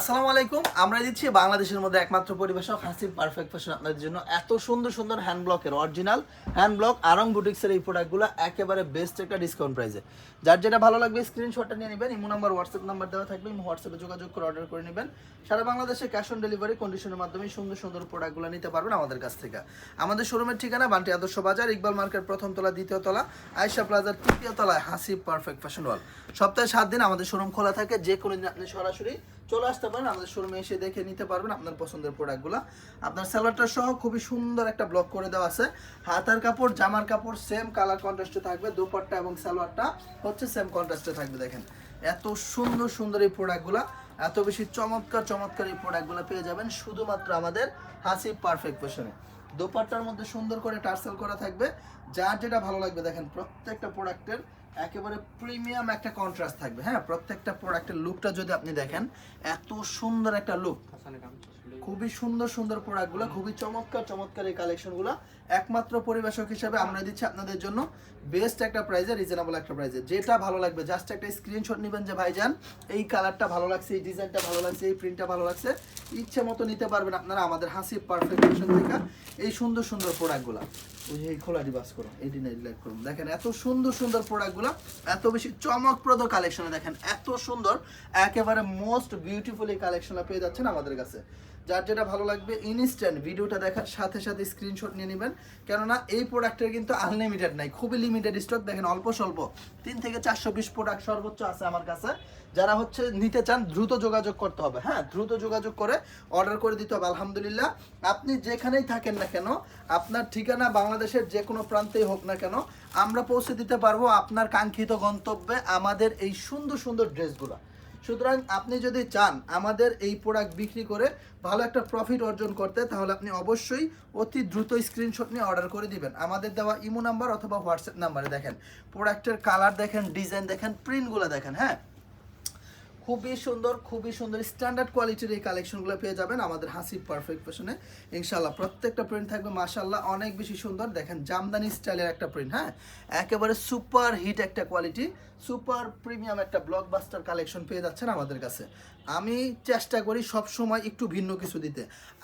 আসসালামু আলাইকুম। আমরা দিচ্ছি বাংলাদেশের মধ্যে একমাত্র পরিবেশক, হাসিব পারফেক্ট ফ্যাশন আপনাদের জন্য। এত সুন্দর সুন্দর হ্যান্ড ব্লকের অরিজিনাল হ্যান্ড ব্লক আরং বুটিক্সের এই প্রোডাক্টগুলো একেবারে বেস্ট একটা ডিসকাউন্ট প্রাইসে যার যেটা ভালো লাগবে স্ক্রিনশটটা নিয়ে নেবেন। ইমো নাম্বার হোয়াটসঅ্যাপ নাম্বার দেওয়া থাকবে। হোয়াটসঅ্যাপে যোগাযোগ করে অর্ডার করে নেবেন। সারা বাংলাদেশে ক্যাশ অন ডেলিভারি কন্ডিশনের মাধ্যমে সুন্দর সুন্দর প্রোডাক্টগুলো নিতে পারবেন আমাদের কাছ থেকে। আমাদের শোরুমের ঠিকানা, বান্টি আদর্শ বাজার, ইকবাল মার্কেট প্রথম তলা, দ্বিতীয় তলা আয়সা প্লাজার তৃতীয় তলায় হাসিব পারফেক্ট ফ্যাশন ওয়াল সপ্তাহে সাত দিন আমাদের শোরুম খোলা থাকে। যে কোনো দিন আপনি সরাসরি চলে আসতে পারেন, আমাদের শোরুমে এসে দেখে নিতে পারবেন আপনার পছন্দের প্রোডাক্টগুলো আপনার স্যালাডটা সহ খুবই সুন্দর একটা ব্লক করে দেওয়া আছে। হাতার কাপড়, জামার কাপড় সেম কালার কন্ট্রাস্টে থাকবে, দুপাট্টা এবং সালোয়ারটা হচ্ছে সেম কন্ট্রাস্টে থাকবে, দেখেন। এত সুন্দর সুন্দর এই প্রোডাক্টগুলো এত বেশি চমৎকার চমৎকার এই প্রোডাক্টগুলো পেয়ে যাবেন শুধুমাত্র আমাদের হাসি পারফেক্ট ফ্যাশনে দোপাট্টার মধ্যে সুন্দর করে টার্সেল করা থাকবে। যার যেটা ভালো লাগবে, দেখেন প্রত্যেকটা প্রোডাক্টের একেবারে প্রিমিয়াম একটা কন্ট্রাস্ট থাকবে। হ্যাঁ প্রত্যেকটা প্রোডাক্টের লুকটা যদি আপনি দেখেন, এত সুন্দর একটা লুক খুবই সুন্দর সুন্দর প্রোডাক্টগুলো খুবই চমৎকার চমৎকার এই কালেকশনগুলো একমাত্র পরিবেশক হিসাবে আমরা দিচ্ছি আপনাদের জন্য বেস্ট একটা প্রাইজে রিজনেবল একটা প্রাইজে যেটা ভালো লাগবে জাস্ট একটা স্ক্রিনশট নেবেন যে ভাইজান এই কালারটা ভালো লাগছে এই ডিজাইনটা ভালো লাগছে এই প্রিন্টটা ভালো লাগছে। ইচ্ছে মতো নিতে পারবেন আপনারা আমাদের হাসি পারফেক্ট থেকে এই সুন্দর সুন্দর প্রোডাক্টগুলো ওই যে এই খোলা ডিবাস করুন দেখেন এত সুন্দর সুন্দর প্রোডাক্টগুলো, এত বেশি চমকপ্রদ কালেকশনে দেখেন, এত সুন্দর, একেবারে মোস্ট বিউটিফুল এই কালেকশনটা পেয়ে যাচ্ছেন আমাদের কাছে। যার যেটা ভালো লাগবে ইনস্ট্যান্ট ভিডিওটা দেখার সাথে সাথে স্ক্রিনশট নিয়ে নেবেন। কেননা এই প্রোডাক্টের কিন্তু আনলিমিটেড নাই, খুবই লিমিটেড স্টক দেখেন অল্প স্বল্প, তিন থেকে চারশো বিশ প্রোডাক্ট সর্বোচ্চ আছে আমার কাছে। যারা হচ্ছে নিতে চান, দ্রুত যোগাযোগ করতে হবে। হ্যাঁ দ্রুত যোগাযোগ করে অর্ডার করে দিতে হবে, আলহামদুলিল্লাহ। আপনি যেখানেই থাকেন না কেন, আপনার ঠিকানা বাংলাদেশের যে কোনো প্রান্তেই হোক না কেন, আমরা পৌঁছে দিতে পারব আপনার কাঙ্ক্ষিত গন্তব্যে আমাদের এই সুন্দর সুন্দর ড্রেসগুলো। সুতরাং আপনি যদি চান আমাদের এই প্রোডাক্ট বিক্রি করে ভালো একটা প্রফিট অর্জন করতে, তাহলে আপনি অবশ্যই অতি দ্রুত স্ক্রিনশট নিয়ে অর্ডার করে দিবেন। আমাদের দেওয়া ইমো নাম্বার অথবা হোয়াটসঅ্যাপ নাম্বারে দেখেন। প্রোডাক্টের কালার দেখেন ডিজাইন দেখেন প্রিন্টগুলো দেখেন হ্যাঁ? খুবই সুন্দর খুবই সুন্দর স্ট্যান্ডার্ড কোয়ালিটির এই কালেকশনগুলো পেয়ে যাবেন আমাদের হাসি পারফেক্ট ফ্যাশনে ইনশাল্লাহ প্রত্যেকটা প্রিন্ট থাকবে মাশাল্লাহ অনেক বেশি সুন্দর। দেখেন জামদানি স্টাইলের একটা প্রিন্ট হ্যাঁ? একেবারে সুপার হিট একটা কোয়ালিটি সুপার প্রিমিয়াম একটা ব্লকবাস্টার কালেকশন পেয়ে যাচ্ছেন আমাদের কাছে। আমি চেষ্টা করি সব সময় একটু ভিন্ন কিছু দিতে।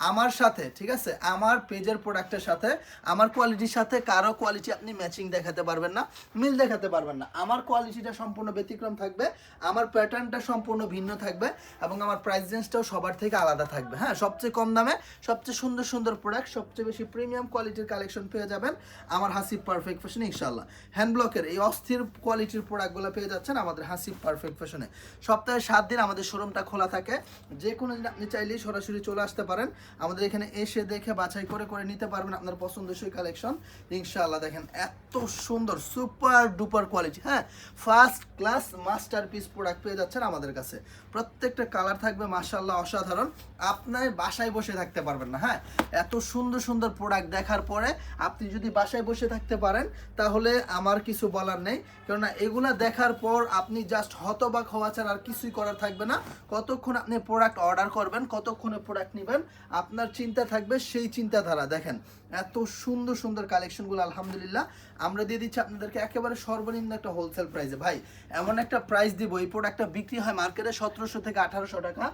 আমার সাথে, ঠিক আছে? আমার পেজের প্রোডাক্টের সাথে, আমার কোয়ালিটির সাথে কারও কোয়ালিটি আপনি ম্যাচিং দেখাতে পারবেন না, মিল দেখাতে পারবেন না। আমার কোয়ালিটিটা সম্পূর্ণ ব্যতিক্রম থাকবে, আমার প্যাটার্নটা সম্পূর্ণ ভিন্ন থাকবে এবং আমার প্রাইস রেঞ্জটাও সবার থেকে আলাদা থাকবে। হ্যাঁ সবচেয়ে কম দামে সবচেয়ে সুন্দর সুন্দর প্রোডাক্ট সবচেয়ে বেশি প্রিমিয়াম কোয়ালিটির কালেকশন পেয়ে যাবেন আমার হাসিব পারফেক্ট ফ্যাশনে ইনশাল্লাহ হ্যান্ড ব্লকের এই অস্থির কোয়ালিটির প্রোডাক্টগুলো পেয়ে যাচ্ছেন আমাদের হাসিব পারফেক্ট ফ্যাশনে সপ্তাহে সাত দিন আমাদের শোরুমটা খোলা থাকে। যে কোনো দিন আপনি চাইলেই সরাসরি চলে আসতে পারেন। আমাদের এখানে এসে দেখে বাছাই করে করে নিতে পারবেন আপনার পছন্দসই কালেকশন ইনশাআল্লাহ দেখেন এত সুন্দর সুপার ডুপার কোয়ালিটি হ্যাঁ। First class masterpiece product পেয়ে যাচ্ছেন আমাদের কাছে। প্রত্যেকটা কালার থাকবে মাশাল্লাহ অসাধারণ। আপনার বাসায় বসে থাকতে পারবেন না হ্যাঁ? এত সুন্দর সুন্দর প্রোডাক্ট দেখার পরে আপনি যদি বাসায় বসে থাকতে পারেন, তাহলে আমার কিছু বলার নেই। কেননা এগুলা দেখার পর আপনি জাস্ট হতবাক হওয়া ছাড়া আর কিছুই করার থাকবে না। কতক্ষণ আপনি প্রোডাক্ট অর্ডার করবেন, কতক্ষণে প্রোডাক্ট নেবেন, আপনার চিন্তা থাকবে সেই চিন্তাধারা। দেখেন, এত সুন্দর সুন্দর কালেকশনগুলো আলহামদুলিল্লাহ। আমরা দিয়ে দিচ্ছি আপনাদেরকে একেবারে সর্বনিম্ন একটা হোলসেল প্রাইসে ভাই, এমন একটা প্রাইস দিব, এই প্রোডাক্টটা বিক্রি হয় মার্কেটে সতেরোশো থেকে আঠারোশো টাকা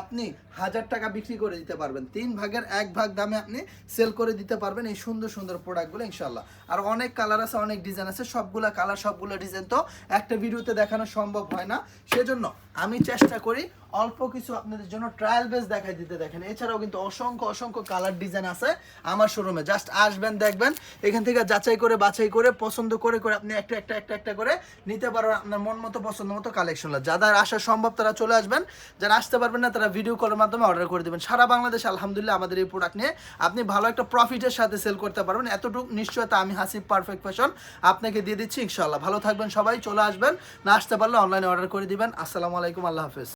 আপনি হাজার টাকা বিক্রি করে দিতে পারবেন। তিন ভাগের এক ভাগ দামে আপনি সেল করে দিতে পারবেন এই সুন্দর সুন্দর প্রোডাক্টগুলো ইনশাল্লাহ আর অনেক কালার আছে, অনেক ডিজাইন আছে, সবগুলা কালার সবগুলো ডিজাইন তো একটা ভিডিওতে দেখানো সম্ভব হয় না। সেজন্য আমি চেষ্টা করি অল্প কিছু আপনাদের জন্য ট্রায়াল বেস দেখাই দিতে দেখেন। এছাড়াও কিন্তু অসংখ্য অসংখ্য কালার ডিজাইন আছে আমার শোরুমে জাস্ট আসবেন, দেখবেন, এখান থেকে যাচাই করে, বাছাই করে, পছন্দ করে করে আপনি একটা একটা একটা একটা করে নিতে পারবেন আপনার মন মতো, পছন্দ মতো কালেকশন যাদের আসা সম্ভব তারা চলে আসবেন। যারা আসতে পারবেন না, তারা ভিডিও কলের মাধ্যমে অর্ডার করে দেবেন। সারা বাংলাদেশ আলহামদুলিল্লাহ আমাদের এই প্রোডাক্ট নিয়ে আপনি ভালো একটা প্রফিটের সাথে সেল করতে পারবেন। এতটুকু নিশ্চয়তা আমি হাসিব পারফেক্ট ফ্যাশন আপনাকে দিয়ে দিচ্ছি ইনশাল্লাহ ভালো থাকবেন সবাই, চলে আসবেন। না আসতে পারলে অনলাইনে অর্ডার করে দিবেন। আসসালামু আলাইকুম, আল্লাহ হাফেজ।